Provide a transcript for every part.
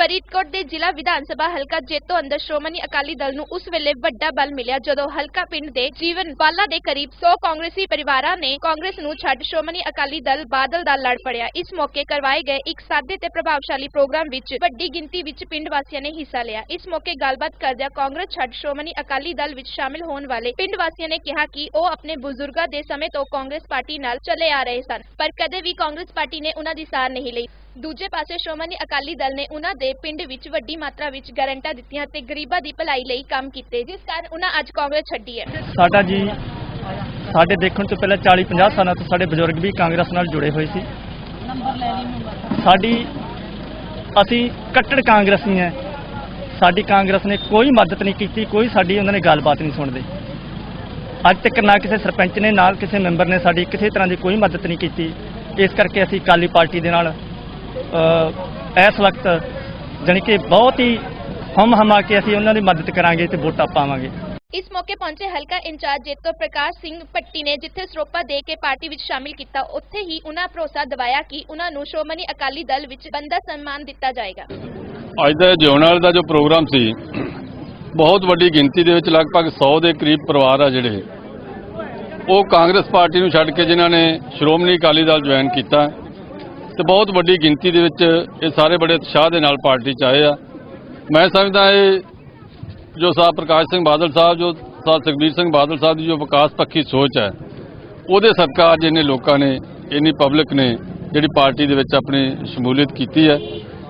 ਫਰੀਦਕੋਟ ਦੇ ਜ਼ਿਲ੍ਹਾ ਵਿਧਾਨ ਸਭਾ ਹਲਕਾ ਜੇਤੋ ਅੰਦਰ ਸ਼੍ਰੋਮਣੀ ਅਕਾਲੀ ਦਲ ਨੂੰ ਉਸ ਵੇਲੇ ਵੱਡਾ ਬਲ ਮਿਲਿਆ, ਜਦੋਂ ਹਲਕਾ ਪਿੰਡ ਦੇ ਜੀਵਨ ਬਾਲਾ ਦੇ ਕਰੀਬ 100 ਕਾਂਗਰਸੀ ਪਰਿਵਾਰਾਂ ਨੇ ਕਾਂਗਰਸ ਨੂੰ ਛੱਡ ਸ਼੍ਰੋਮਣੀ ਅਕਾਲੀ ਦਲ ਬਾਦਲ ਦਾ ਲੜ ਪੜਿਆ ਇਸ ਮੌਕੇ ਕਰਵਾਏ ਗਏ ਇੱਕ ਸਾਦੇ ਤੇ ਪ੍ਰਭਾਵਸ਼ਾਲੀ ਪ੍ਰੋਗਰਾਮ ਵਿੱਚ ਵੱਡੀ ਗਿਣਤੀ ਵਿੱਚ ਪਿੰਡ ਵਾਸੀਆਂ ਨੇ ਹਿੱਸਾ ਲਿਆ। ਇਸ ਮੌਕੇ ਗੱਲਬਾਤ ਕਰਦਿਆਂ ਕਾਂਗਰਸ ਛੱਡ ਸ਼੍ਰੋਮਣੀ ਅਕਾਲੀ ਦਲ ਵਿੱਚ ਸ਼ਾਮਿਲ ਹੋਣ ਵਾਲੇ ਪਿੰਡ ਵਾਸੀਆਂ ਨੇ ਕਿਹਾ ਕਿ ਉਹ ਆਪਣੇ ਬਜ਼ੁਰਗਾਂ ਦੇ ਸਮੇਂ ਤੋਂ ਕਾਂਗਰਸ ਪਾਰਟੀ ਨਾਲ ਚਲੇ ਆ ਰਹੇ ਸਨ, ਪਰ ਕਦੇ ਵੀ ਕਾਂਗਰਸ ਪਾਰਟੀ ਨੇ ਉਹਨਾਂ ਦੀ ਸਾਰ ਨਹੀਂ ਲਈ। ਦੂਜੇ ਪਾਸੇ ਸ਼੍ਰੋਮਣੀ ਅਕਾਲੀ ਦਲ ਨੇ ਉਹਨਾਂ ਦੇ ਪਿੰਡ ਵਿੱਚ ਵੱਡੀ ਮਾਤਰਾ ਵਿੱਚ ਗਰੰਟਾਂ ਦਿੱਤੀਆਂ ਤੇ ਗਰੀਬਾਂ ਦੀ ਭਲਾਈ ਲਈ ਕੰਮ ਕੀਤੇ, ਜਿਸ ਕਾਰਨ ਉਹਨਾਂ ਅੱਜ ਕਾਂਗਰਸ ਛੱਡੀ ਹੈ। ਸਾਡਾ ਜੀ, ਸਾਡੇ ਦੇਖਣ ਤੋਂ ਪਹਿਲਾਂ 40 50 ਸਾਲਾਂ ਤੋਂ ਸਾਡੇ ਬਜ਼ੁਰਗ ਵੀ ਕਾਂਗਰਸ ਨਾਲ ਜੁੜੇ ਹੋਏ ਸੀ। ਸਾਡੀ, ਅਸੀਂ ਕੱਟੜ ਕਾਂਗਰਸੀ ਹੈ। ਸਾਡੀ ਕਾਂਗਰਸ ਨੇ ਕੋਈ ਮਦਦ ਨਹੀਂ ਕੀਤੀ, ਕੋਈ ਸਾਡੀ ਉਹਨਾਂ ਨੇ ਗੱਲਬਾਤ ਨਹੀਂ ਸੁਣਦੇ। ਅੱਜ ਤੱਕ ਨਾ ਕਿਸੇ ਸਰਪੰਚ ਨੇ ਨਾਲ ਕਿਸੇ ਮੈਂਬਰ ਨੇ ਸਾਡੀ ਕਿਸੇ ਤਰ੍ਹਾਂ ਦੀ ਕੋਈ ਮਦਦ ਨਹੀਂ ਕੀਤੀ। ਇਸ ਕਰਕੇ ਅਸੀਂ ਅਕਾਲੀ ਪਾਰਟੀ ਦੇ ਨਾਲ ਇਸ ਵਕਤ ਜਾਣੀ ਕਿ ਬਹੁਤ ਹੀ ਹਮ ਹਮਾ ਕੇ ਅਸੀਂ ਉਹਨਾਂ ਦੀ ਮਦਦ ਕਰਾਂਗੇ ਤੇ ਵੋਟਾਂ ਪਾਵਾਂਗੇ। ਇਸ ਮੌਕੇ ਪਹੁੰਚੇ ਹਲਕਾ ਇੰਚਾਰਜ ਜੇਤੋ ਪ੍ਰਕਾਸ਼ ਸਿੰਘ ਭੱਟੀ ਨੇ ਜਿੱਥੇ ਸਰੋਪਾ ਦੇ ਕੇ ਪਾਰਟੀ ਵਿੱਚ ਸ਼ਾਮਿਲ ਕੀਤਾ ਉੱਥੇ ਹੀ ਉਹਨਾਂ ਭਰੋਸਾ ਦਿਵਾਇਆ ਕਿ ਉਹਨਾਂ ਨੂੰ ਸ਼੍ਰੋਮਣੀ ਅਕਾਲੀ ਦਲ ਵਿੱਚ ਬੰਦਾ ਸਨਮਾਨ ਦਿੱਤਾ ਜਾਏਗਾ। ਅੱਜ ਦਾ ਜੋਨਲ ਦਾ ਜੋ ਪ੍ਰੋਗਰਾਮ ਸੀ ਬਹੁਤ ਵੱਡੀ ਗਿਣਤੀ ਦੇ ਵਿੱਚ ਲਗਭਗ 100 ਦੇ ਕਰੀਬ ਪਰਿਵਾਰ ਆ ਜਿਹੜੇ ਉਹ ਕਾਂਗਰਸ ਪਾਰਟੀ ਨੂੰ ਛੱਡ ਕੇ ਜਿਨ੍ਹਾਂ ਨੇ ਸ਼੍ਰੋਮਣੀ ਅਕਾਲੀ ਦਲ ਜੁਆਇਨ ਕੀਤਾ। ਤੇ ਬਹੁਤ ਵੱਡੀ ਗਿਣਤੀ ਦੇ ਵਿੱਚ ਇਹ ਸਾਰੇ ਬੜੇ ਉਤਸ਼ਾਹ ਦੇ ਨਾਲ ਪਾਰਟੀ ਚ ਆਏ ਆ। ਮੈਂ ਸਮਝਦਾ ਇਹ ਜੋ ਸਾਹਿਬ ਪ੍ਰਕਾਸ਼ ਸਿੰਘ ਬਾਦਲ ਸਾਹਿਬ, ਜੋ ਸਾਹਿਬ ਸੁਖਬੀਰ ਸਿੰਘ ਬਾਦਲ ਸਾਹਿਬ ਦੀ ਜੋ ਵਿਕਾਸ ਪੱਖੀ ਸੋਚ ਹੈ, ਉਹਦੇ ਸਦਕਾ ਅੱਜ ਇੰਨੇ ਲੋਕਾਂ ਨੇ, ਇੰਨੀ ਪਬਲਿਕ ਨੇ ਜਿਹੜੀ ਪਾਰਟੀ ਦੇ ਵਿੱਚ ਆਪਣੀ ਸ਼ਮੂਲੀਅਤ ਕੀਤੀ ਹੈ।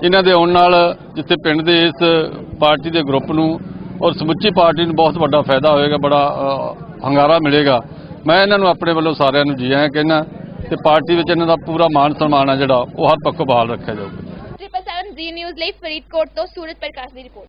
ਇਹਨਾਂ ਦੇ ਆਉਣ ਨਾਲ ਜਿੱਥੇ ਪਿੰਡ ਦੇ ਇਸ ਪਾਰਟੀ ਦੇ ਗਰੁੱਪ ਨੂੰ ਔਰ ਸਮੁੱਚੀ ਪਾਰਟੀ ਨੂੰ ਬਹੁਤ ਵੱਡਾ ਫਾਇਦਾ ਹੋਏਗਾ, ਬੜਾ ਹੰਗਾਰਾ ਮਿਲੇਗਾ। ਮੈਂ ਇਹਨਾਂ ਨੂੰ ਆਪਣੇ ਵੱਲੋਂ ਸਾਰਿਆਂ ਨੂੰ ਜੀ ਆਇਆਂ ਕਹਿੰਦਾ ਤੇ ਪਾਰਟੀ ਵਿੱਚ ਇਹਨਾਂ ਦਾ ਪੂਰਾ ਮਾਣ ਸਨਮਾਨ ਹੈ ਜਿਹੜਾ, ਉਹ ਹਰ ਪੱਖੋਂ ਬਹਾਲ ਰੱਖਿਆ ਜਾਊਗਾ। ਟ੍ਰਿਪਲ ਸੈਵਨ ਜੀ ਨਿਊਜ਼ ਲਈ ਫਰੀਦਕੋਟ ਤੋਂ ਸੂਰਜ ਪ੍ਰਕਾਸ਼ ਦੀ ਰਿਪੋਰਟ।